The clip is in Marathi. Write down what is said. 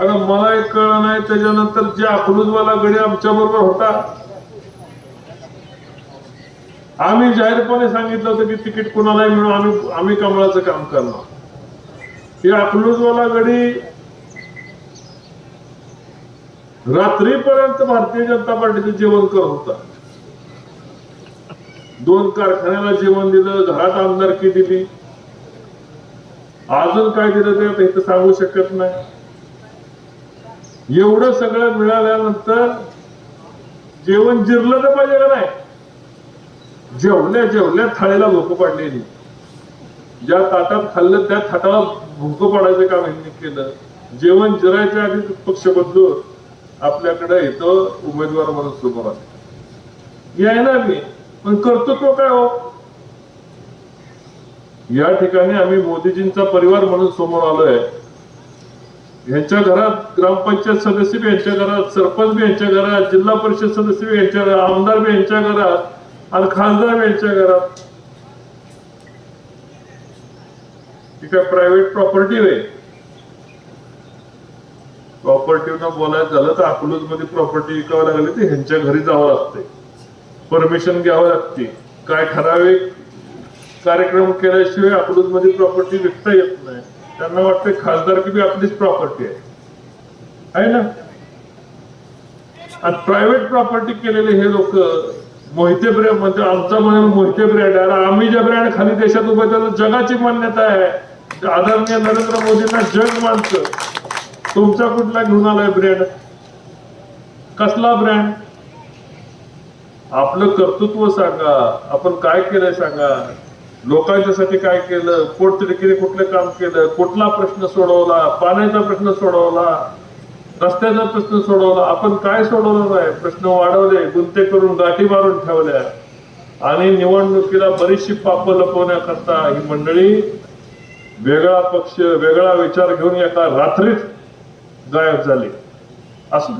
आता मला एक कळलं नाही त्याच्यानंतर जे अकलूजवाला गडी आमच्या बरोबर होता आम्ही जाहीरपणे सांगितलं होतं की तिकीट कुणालाही मिळून आम्ही आम्ही कमळाचं काम करणार. हे अकलूजवाला गडी रात्रीपर्यंत भारतीय जनता पार्टीचं जेवण करत होता. दोन कारखान्याला जेवण दिलं घरात आमदारकी दिली. अजून काय दिलं ते सांगू शकत नाही. एवढं सगळं मिळाल्यानंतर जेवण जिरलं तर पाहिजे का नाही? जेवल्या जेवल्या थाळीला भूक पडलेली. ज्या ताटात खाल्लं त्या थाटाला भूक पडायचं काम यांनी केलं. जेवण जिरायच्या आधी पक्ष बदलून आपल्याकडे इथं उमेदवार म्हणून समोर आले. यायला मी पण कर्तृत्व काय हो? या ठिकाणी आम्ही मोदीजींचा परिवार म्हणून समोर आलोय. यांच्या घरात ग्रामपंचायत सदस्य बी यांच्या घरात सरपंच बी यांच्या घरात जिल्हा परिषद सदस्य बी यांच्या घरात आमदार बी यांच्या घरात आणि खासदार बी यांच्या घरात. ती काय प्रायव्हेट प्रॉपर्टी आहे प्रॉपर्टीनं बोलायचं झालं तर अकलूजमध्ये प्रॉपर्टी विकावं लागली तर ह्यांच्या घरी जावं लागते परमिशन घ्यावं लागते. काय ठराविक कार्यक्रम केल्याशिवाय अकलूजमध्ये प्रॉपर्टी विकता येत नाही. त्यांना वाटते खासदार की बी आपलीच प्रॉपर्टी आहे. आहे ना? आणि प्रायव्हेट प्रॉपर्टी केलेले हे लोक मोहिते ब्रँड म्हणजे आमचा म्हणून मोहिते ब्रँड आहे. आणि आम्ही ज्या ब्रँड खाली देशात उभे त्याला जगाची मान्यता आहे. आदरणीय नरेंद्र मोदींना जग मानतं. तुमचा कुठला घेऊन आलाय ब्रँड कसला ब्रँड आपलं कर्तृत्व सांगा. आपण काय केलंय सांगा? लोकांच्यासाठी काय केलं? पोटतिडकीने कुठलं काम केलं? कुठला प्रश्न सोडवला? पाण्याचा प्रश्न सोडवला? रस्त्याचा प्रश्न सोडवला? आपण काय सोडवलं नाही प्रश्न वाढवले गुंते करून गाठी मारून ठेवल्या. आणि निवडणुकीला बरीचशी पाप लपवण्याकरता ही मंडळी वेगळा पक्ष वेगळा विचार घेऊन एका रात्रीत गायब झाली. असं